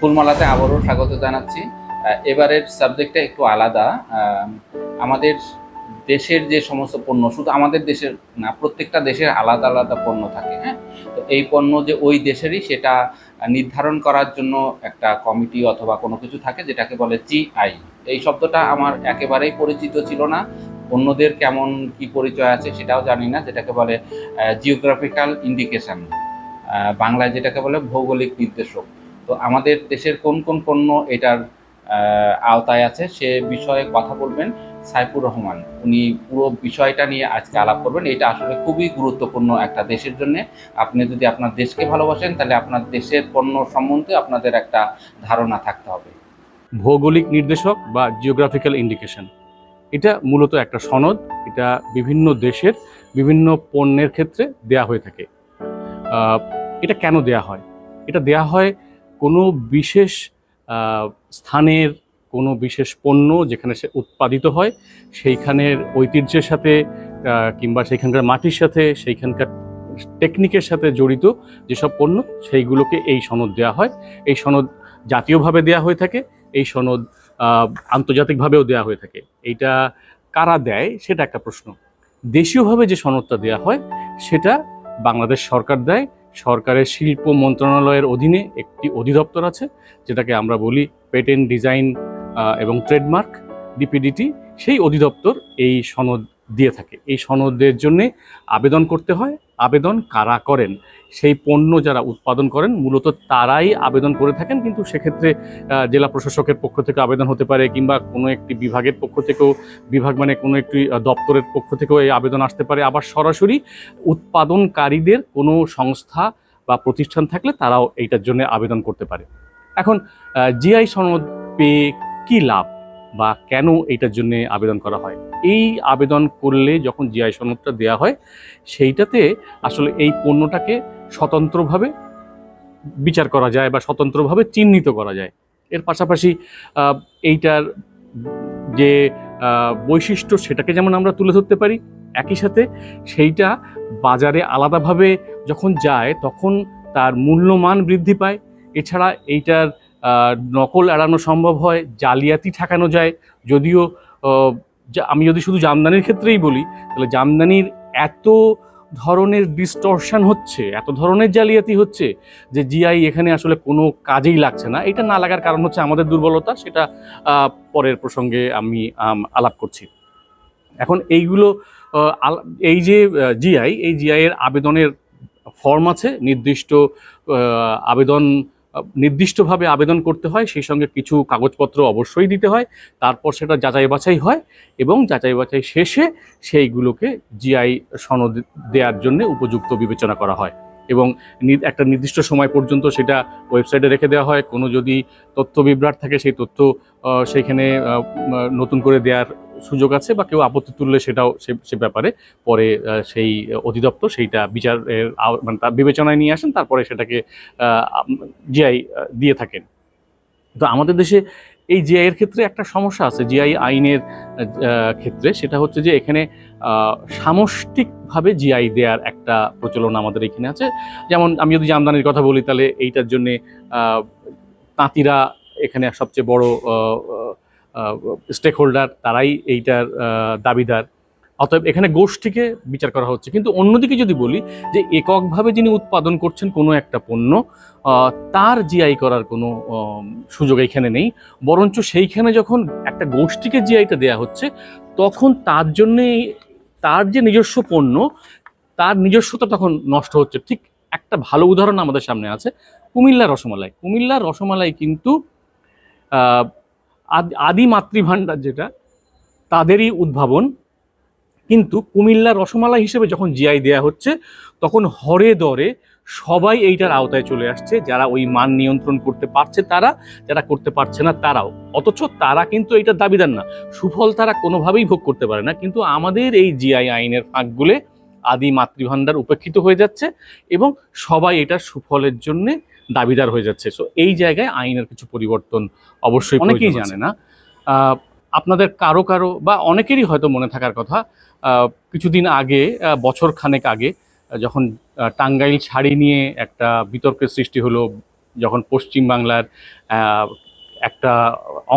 ফুলমালাতে আবারও স্বাগত জানাচ্ছি। এবারের সাবজেক্টটা একটু আলাদা। আমাদের দেশের যে সমস্ত পণ্য, শুধু আমাদের দেশের না, প্রত্যেকটা দেশের আলাদা আলাদা পণ্য থাকে হ্যাঁ? তো এই পণ্য যে ওই দেশেরই, সেটা নির্ধারণ করার জন্য একটা কমিটি অথবা কোনো কিছু থাকে, যেটাকে বলে জিআই এই শব্দটা আমার একেবারেই পরিচিত ছিল না। অন্যদের কেমন কি পরিচয় আছে সেটাও জানি না, যেটাকে বলে জিওগ্রাফিক্যাল ইন্ডিকেশন বাংলায় যেটাকে বলে ভৌগোলিক নির্দেশক। তো আমাদের দেশের কোন কোন পণ্য এটার আওতায় আছে সে বিষয়ে কথা বলবেন সাইফুর রহমান। উনি পুরো বিষয়টা নিয়ে আজকে আলাপ করবেন। এটা আসলে খুবই গুরুত্বপূর্ণ একটা দেশের জন্য। আপনি যদি আপনার দেশকে ভালোবাসেন, তাহলে আপনার দেশের পণ্য সম্বন্ধে আপনাদের একটা ধারণা থাকতে হবে। ভৌগোলিক নির্দেশক বা জিওগ্রাফিক্যাল ইন্ডিকেশন এটা মূলত একটা সনদ। এটা বিভিন্ন দেশের বিভিন্ন পণ্যের ক্ষেত্রে দেয়া হয়ে থাকে। এটা কেন দেয়া হয়? এটা দেয়া হয় কোনো বিশেষ স্থানের কোনো বিশেষ পণ্য যেখানে সে উৎপাদিত হয়, সেইখানের ঐতিহ্যের সাথে কিংবা সেইখানকার মাটির সাথে, সেইখানকার টেকনিকের সাথে জড়িত যেসব পণ্য, সেইগুলোকে এই সনদ দেওয়া হয়। এই সনদ জাতীয়ভাবে দেয়া হয়ে থাকে, এই সনদ আন্তর্জাতিকভাবেও দেয়া হয়ে থাকে। এইটা কারা দেয়, সেটা একটা প্রশ্ন। দেশীয়ভাবে যে সনদটা দেয়া হয়, সেটা বাংলাদেশ সরকার দেয় সরকারের শিল্প মন্ত্রণালয়ের অধীনে একটি অধিদপ্তর আছে, যেটাকে আমরা বলি পেটেন্ট ডিজাইন এবং ট্রেডমার্ক ডিপিডিটি সেই অধিদপ্তর এই সনদ দিয়ে থাকে। এই সনদের জন্যে আবেদন করতে হয়। আবেদন কারা করেন? সেই পণ্য যারা উৎপাদন করেন, মূলত তারাই আবেদন করে থাকেন। কিন্তু সেক্ষেত্রে জেলা প্রশাসকের পক্ষ থেকে আবেদন হতে পারে কিংবা কোনো একটি বিভাগের পক্ষ থেকেও, বিভাগ মানে কোনো একটি দপ্তরের পক্ষ থেকেও এই আবেদন আসতে পারে। আবার সরাসরি উৎপাদনকারীদের কোনো সংস্থা বা প্রতিষ্ঠান থাকলে তারাও এইটার জন্য আবেদন করতে পারে। এখন জিআই সনদ পেয়ে কী লাভ? বা কেন এইটার জন্য আবেদন করা হয়? এই আবেদন করলে যখন জিআই সনদটা দেওয়া হয়, সেইটাতে আসলে এই পণ্যটাকে স্বতন্ত্রভাবে বিচার করা যায় বা স্বতন্ত্রভাবে চিহ্নিত করা যায়। এর পাশাপাশি এইটার যে বৈশিষ্ট্য সেটাকে যেমন আমরা তুলে ধরতে পারি, একই সাথে সেইটা বাজারে আলাদাভাবে যখন যায়, তখন তার মূল্যমান বৃদ্ধি পায়। এছাড়া এইটার নকল এড়ানো সম্ভব হয়, জালিয়াতি ঠেকানো যায়। যদিও আমি যদি শুধু জামদানির ক্ষেত্রেই বলি, তাহলে জামদানির এত ধরনের ডিস্টর্শন হচ্ছে, এত ধরনের জালিয়াতি হচ্ছে, যে জিআই এখানে আসলে কোনো কাজেই লাগছে না। এটা না লাগার কারণ হচ্ছে আমাদের দুর্বলতা, সেটা পরের প্রসঙ্গে আমি আলাপ করছি। এখন এইগুলো এই যে জিআই এই জিআইয়ের আবেদনের ফর্ম আছে, নির্দিষ্ট আবেদন নির্দিষ্টভাবে আবেদন করতে হয়, সেই সঙ্গে কিছু কাগজপত্র অবশ্যই দিতে হয়, তারপর সেটা যাচাই বাছাই হয় এবং যাচাই বাছাই শেষে সেইগুলোকে জিআই সনদ দেওয়ার জন্য উপযুক্ত বিবেচনা করা হয় এবং একটা নির্দিষ্ট সময় পর্যন্ত সেটা ওয়েবসাইটে রেখে দেওয়া হয়। কোনো যদি তথ্য বিভ্রাট থাকে, সেই তথ্য সেইখানে নতুন করে দেওয়ার সুযোগ আছে বা কেউ আপত্তি তুললে সেটাও সে ব্যাপারে পরে সেই অধিদপ্তর সেইটা বিচারের মানে তার বিবেচনায় নিয়ে আসেন, তারপরে সেটাকে জিআই দিয়ে থাকেন। তো আমাদের দেশে এই জিআই এর ক্ষেত্রে একটা সমস্যা আছে। জিআই আইনের ক্ষেত্রে সেটা হচ্ছে যে এখানে সামষ্টিকভাবে জিআই দেওয়ার একটা প্রচলন আমাদের এখানে আছে। যেমন আমি যদি জামদানির কথা বলি, তাহলে এইটার জন্যে তাঁতিরা এখানে সবচেয়ে বড় স্টেক হোল্ডার তারাই এইটার দাবিদার। অতএব এখানে গোষ্ঠীকে বিচার করা হচ্ছে। কিন্তু অন্যদিকে যদি বলি যে এককভাবে যিনি উৎপাদন করছেন কোনো একটা পণ্য তার জিআই করার কোনো সুযোগ এইখানে নেই। বরঞ্চ সেইখানে যখন একটা গোষ্ঠীকে জিআইটা দেয়া হচ্ছে, তখন তার জন্যে তার যে নিজস্ব পণ্য, তার নিজস্বতা তখন নষ্ট হচ্ছে। ঠিক একটা ভালো উদাহরণ আমাদের সামনে আছে, কুমিল্লা রসমালাই। কুমিল্লা রসমালাই কিন্তু আদ- মাতৃভাণ্ডার যেটা, তাদেরই উদ্ভাবন। কিন্তু কুমিল্লা রসমালাই হিসেবে যখন জিআই দেয়া হচ্ছে, তখন হরে দরে সবাই এইটার আওতায় চলে আসছে, যারা ওই মান নিয়ন্ত্রণ করতে পারছে তারা, যারা করতে পারছে না তারাও। অথচ তারা কিন্তু এইটার দাবিদার না। সুফল তারা কোনোভাবেই ভোগ করতে পারে না। কিন্তু আমাদের এই জিআই আইনের ফাঁকগুলে আদি মাতৃভাণ্ডার উপেক্ষিত হয়ে যাচ্ছে এবং সবাই এটার সুফলের জন্য দাবিদার হয়ে যাচ্ছে। সো এই জায়গায় আইনের কিছু পরিবর্তন অবশ্যই অনেকেই জানে না। আপনাদের কারও কারও বা অনেকেরই হয়তো মনে থাকার কথা কিছুদিন আগে বছর খানেক আগে যখন টাঙ্গাইল শাড়ি নিয়ে একটা বিতর্কের সৃষ্টি হলো যখন পশ্চিমবাংলার একটা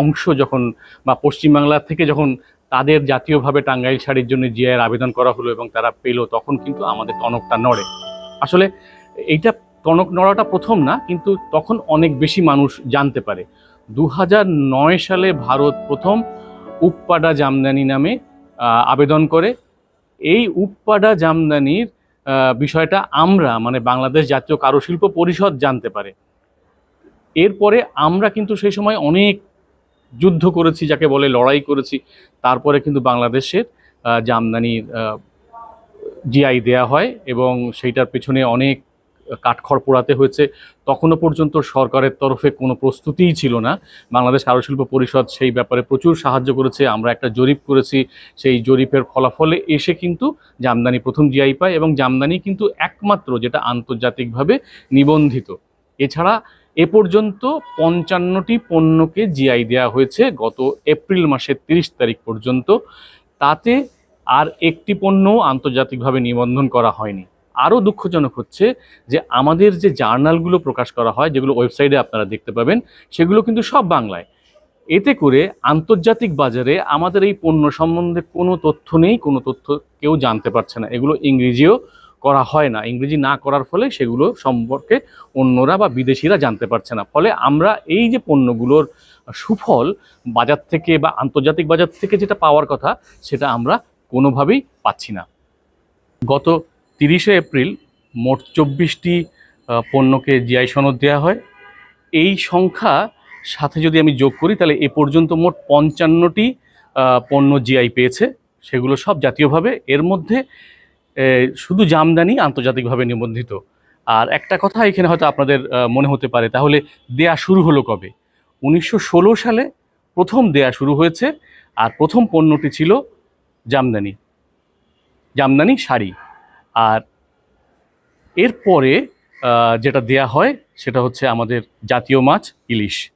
অংশ যখন বা পশ্চিমবাংলা থেকে যখন তাদের জাতীয়ভাবে টাঙ্গাইল শাড়ির জন্য জিআইয়ের আবেদন করা হলো এবং তারা পেল তখন কিন্তু আমাদের টনকটা নড়ে। আসলে এইটা টনক নড়াটা প্রথম না, কিন্তু তখন অনেক বেশি মানুষ জানতে পারে। দু নয় সালে ভারত প্রথম উপ্পাডা জামদানি নামে আবেদন করে। এই উপ্পাডা জামদানির বিষয়টা আমরা মানে বাংলাদেশ জাতীয় কারুশিল্প পরিষদ জানতে পারে। এরপরে আমরা কিন্তু সেই সময় অনেক যুদ্ধ করেছি, যাকে বলে লড়াই করেছি। তারপরে কিন্তু বাংলাদেশের জামদানির জিআই দেয়া হয় এবং সেইটার পেছনে অনেক কাঠখড় পোড়াতে হয়েছে, তখনও পর্যন্ত সরকারের তরফে কোনো প্রস্তুতিই ছিল না। বাংলাদেশ কারুশিল্প পরিষদ সেই ব্যাপারে প্রচুর সাহায্য করেছে, আমরা একটা জরিপ করেছি, সেই জরিপের ফলাফলে এসে কিন্তু জামদানি প্রথম জিআই পায় এবং জামদানি কিন্তু একমাত্র যেটা আন্তর্জাতিকভাবে নিবন্ধিত। এছাড়া এ পর্যন্ত পঞ্চান্নটি পণ্যকে জিআই দেওয়া হয়েছে গত এপ্রিল মাসের তিরিশ তারিখ পর্যন্ত। তাতে আর একটি পণ্যও আন্তর্জাতিকভাবে নিবন্ধন করা হয়নি। আরও দুঃখজনক হচ্ছে যে আমাদের যে জার্নালগুলো প্রকাশ করা হয়, যেগুলো ওয়েবসাইটে আপনারা দেখতে পাবেন, সেগুলো কিন্তু সব বাংলায়। এতে করে আন্তর্জাতিক বাজারে আমাদের এই পণ্য সম্বন্ধে কোনো তথ্য নেই, কোনো তথ্য কেউ জানতে পারছে না। এগুলো ইংরেজিও করা হয় না। ইংরেজি না করার ফলে সেগুলো সম্পর্কে অন্যরা বা বিদেশিরা জানতে পারছে না। ফলে আমরা এই যে পণ্যগুলোর সুফল বাজার থেকে বা আন্তর্জাতিক বাজার থেকে যেটা পাওয়ার কথা, সেটা আমরা কোনোভাবেই পাচ্ছি না। গত তিরিশে এপ্রিল মোট চব্বিশটি পণ্যকে জিআই সনদ দেওয়া হয়। এই সংখ্যা সাথে যদি আমি যোগ করি, তাহলে এ পর্যন্ত মোট পঞ্চান্নটি পণ্য জিআই পেয়েছে। সেগুলো সব জাতীয়ভাবে। এর মধ্যে শুধু জামদানি আন্তর্জাতিকভাবে নিবন্ধিত। আর একটা কথা এখানে হয়তো আপনাদের মনে হতে পারে, তাহলে দেয়া শুরু হলো কবে? উনিশশো ষোলো সালে প্রথম দেয়া শুরু হয়েছে, আর প্রথম পণ্যটি ছিল জামদানি। জামদানি শাড়ি। আর এরপরে যেটা দেয়া হয় সেটা হচ্ছে আমাদের জাতীয় মাছ ইলিশ।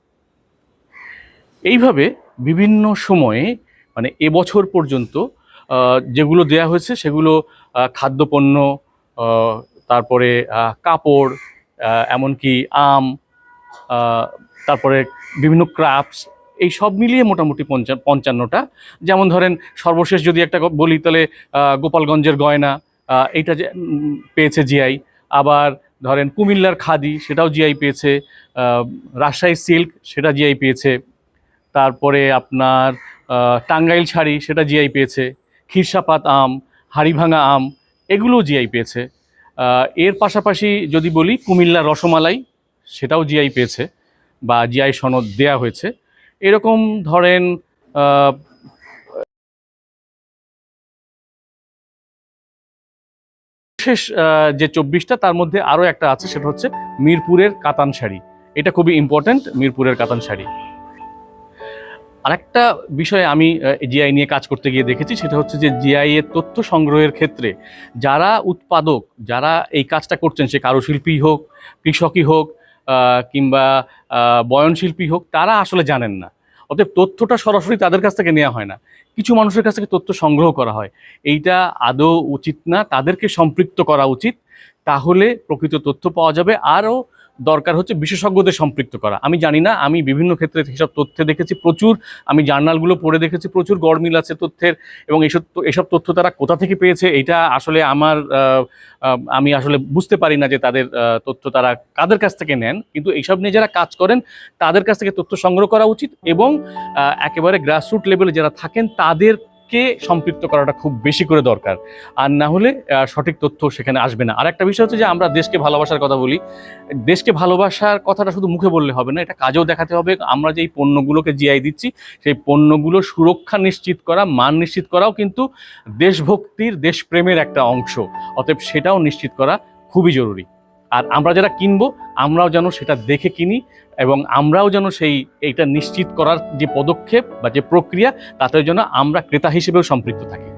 এইভাবে বিভিন্ন সময়ে মানে এবছর পর্যন্ত যেগুলো দেয়া হয়েছে সেগুলো খাদ্যপণ্য তারপরে কাপড় এমনকি আম তারপরে বিভিন্ন ক্রাফটস, এই সব মিলিয়ে মোটামুটি পঞ্চা- পঞ্চান্নটা। যেমন ধরেন, সর্বশেষ যদি একটা বলি, তাহলে গোপালগঞ্জের গয়না এইটা পেয়েছে জিআই আবার ধরেন কুমিল্লার খাদি, সেটাও জিআই পেয়েছে। রাজশাহী সিল্ক, সেটা জিআই পেয়েছে। তারপরে আপনার টাঙ্গাইল শাড়ি, সেটা জিআই পেয়েছে। খিরসাপাত আম, হাড়িভাঙা আম, এগুলোও জিআই পেয়েছে। এর পাশাপাশি যদি বলি, কুমিল্লার রসমালাই, সেটাও জিআই পেয়েছে বা জিআই সনদ দেয়া হয়েছে। এরকম ধরেন শেষ যে চব্বিশটা, তার মধ্যে আরও একটা আছে, সেটা হচ্ছে মিরপুরের কাতান শাড়ি। এটা খুবই ইম্পর্ট্যান্ট মিরপুরের কাতান শাড়ি। আরেকটা বিষয়ে আমি জিআই নিয়ে কাজ করতে গিয়ে দেখেছি, সেটা হচ্ছে যে জিআই এর তথ্য সংগ্রহের ক্ষেত্রে যারা উৎপাদক, যারা এই কাজটা করছেন, সে কারুশিল্পী হোক, কৃষকই হোক কিংবা বয়নশিল্পী হোক, তারা আসলে জানেন না। অতএব তথ্যটা সরাসরি তাদের কাছ থেকে নেওয়া হয় না। কিছু মানুষের কাছ থেকে তথ্য সংগ্রহ করা হয়। এইটা আদৌ উচিত না? তাদেরকে সম্পৃক্ত করা উচিত। তাহলে প্রকৃত তথ্য পাওয়া যাবে। আরও দরকার হচ্ছে বিশেষজ্ঞদের সম্পৃক্ত করা। আমি জানি না, আমি বিভিন্ন ক্ষেত্রে সেসব তথ্যে দেখেছি প্রচুর, আমি জার্নালগুলো পড়ে দেখেছি, প্রচুর গড়মিল আছে তথ্যের এবং এইসব এসব তথ্য তারা কোথা থেকে পেয়েছে এটা আসলে আমার আমি আসলে বুঝতে পারি না যে তাদের তথ্য তারা কাদের কাছ থেকে নেন। কিন্তু এইসব নিয়ে যারা কাজ করেন, তাদের কাছ থেকে তথ্য সংগ্রহ করা উচিত এবং একেবারে গ্রাসরুট লেভেলে যারা থাকেন তাদেরকে সম্পৃক্ত করাটা খুব বেশি করে দরকার। আর না হলে সঠিক তথ্য সেখানে আসবে না। আর একটা বিষয় হচ্ছে যে আমরা দেশকে ভালোবাসার কথা বলি। দেশকে ভালোবাসার কথাটা শুধু মুখে বললে হবে না, এটা কাজেও দেখাতে হবে। আমরা যেই পণ্যগুলোকে জিআই দিচ্ছি, সেই পণ্যগুলো সুরক্ষা নিশ্চিত করা, মান নিশ্চিত করাও কিন্তু দেশভক্তির, দেশপ্রেমের একটা অংশ। অতএব সেটাও নিশ্চিত করা খুবই জরুরি। আর আমরা যারা কিনবো, আমরাও যেন সেটা দেখে কিনি এবং আমরাও যেন সেই এইটা নিশ্চিত করার যে পদক্ষেপ বা যে প্রক্রিয়া, তাতে যেন আমরা ক্রেতা হিসেবেও সম্পৃক্ত থাকি।